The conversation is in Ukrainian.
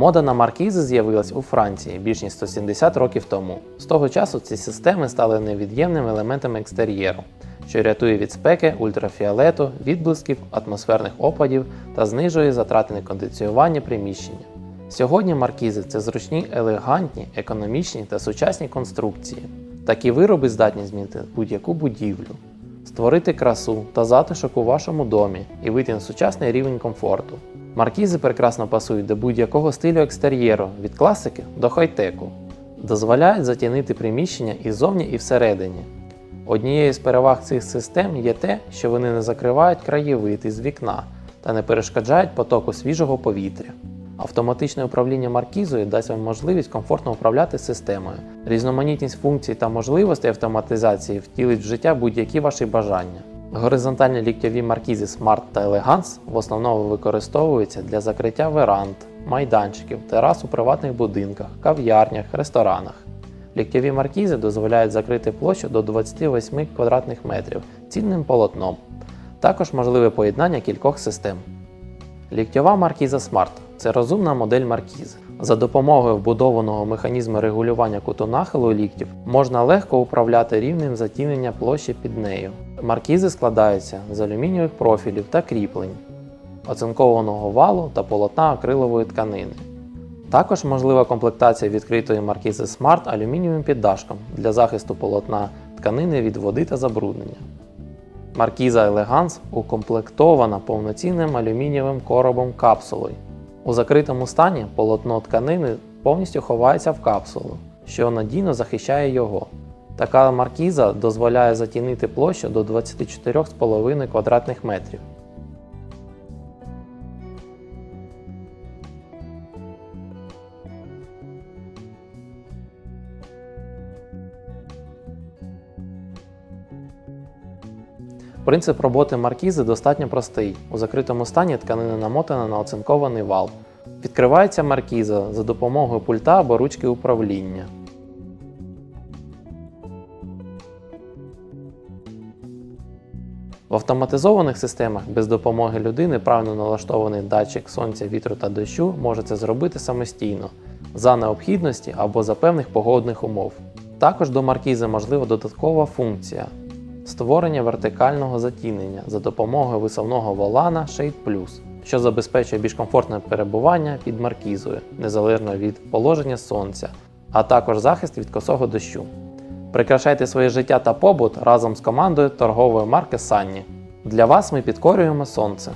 Мода на маркізи з'явилась у Франції більш ніж 170 років тому. З того часу ці системи стали невід'ємним елементом екстер'єру, що рятує від спеки, ультрафіолету, відблисків, атмосферних опадів та знижує затрати на кондиціювання приміщення. Сьогодні маркізи це зручні, елегантні, економічні та сучасні конструкції. Такі вироби здатні змінити будь-яку будівлю, створити красу та затишок у вашому домі і вийти на сучасний рівень комфорту. Маркізи прекрасно пасують до будь-якого стилю екстер'єру від класики до хай-теку, дозволяють затінити приміщення і зовні, і всередині. Однією з переваг цих систем є те, що вони не закривають краєвид із вікна та не перешкоджають потоку свіжого повітря. Автоматичне управління маркізою дасть вам можливість комфортно управляти системою. Різноманітність функцій та можливостей автоматизації втілить в життя будь-які ваші бажання. Горизонтальні ліктьові маркізи Smart та Elegance в основному використовуються для закриття веранд, майданчиків, терас у приватних будинках, кав'ярнях, ресторанах. Ліктьові маркізи дозволяють закрити площу до 28 квадратних метрів цільним полотном. Також можливе поєднання кількох систем. Ліктьова маркіза Smart це розумна модель маркізи. За допомогою вбудованого механізму регулювання куту нахилу ліктів можна легко управляти рівнем затінення площі під нею. Маркізи складаються з алюмінієвих профілів та кріплень, оцинкованого валу та полотна акрилової тканини. Також можлива комплектація відкритої маркізи Smart алюмінієвим піддашком для захисту полотна тканини від води та забруднення. Маркіза Elegance укомплектована повноцінним алюмінієвим коробом капсулою. У закритому стані полотно тканини повністю ховається в капсулу, що надійно захищає його. Така маркіза дозволяє затінити площу до 24,5 квадратних метрів. Принцип роботи маркізи достатньо простий. У закритому стані тканина намотана на оцинкований вал. Відкривається маркіза за допомогою пульта або ручки управління. В автоматизованих системах без допомоги людини правильно налаштований датчик сонця, вітру та дощу може це зробити самостійно за необхідності або за певних погодних умов. Також до маркізи можлива додаткова функція створення вертикального затінення за допомогою висувного волана Shade Plus, що забезпечує більш комфортне перебування під маркізою, незалежно від положення сонця, а також захист від косого дощу. Прикрашайте своє життя та побут разом з командою торгової марки Санні. Для вас ми підкорюємо сонце.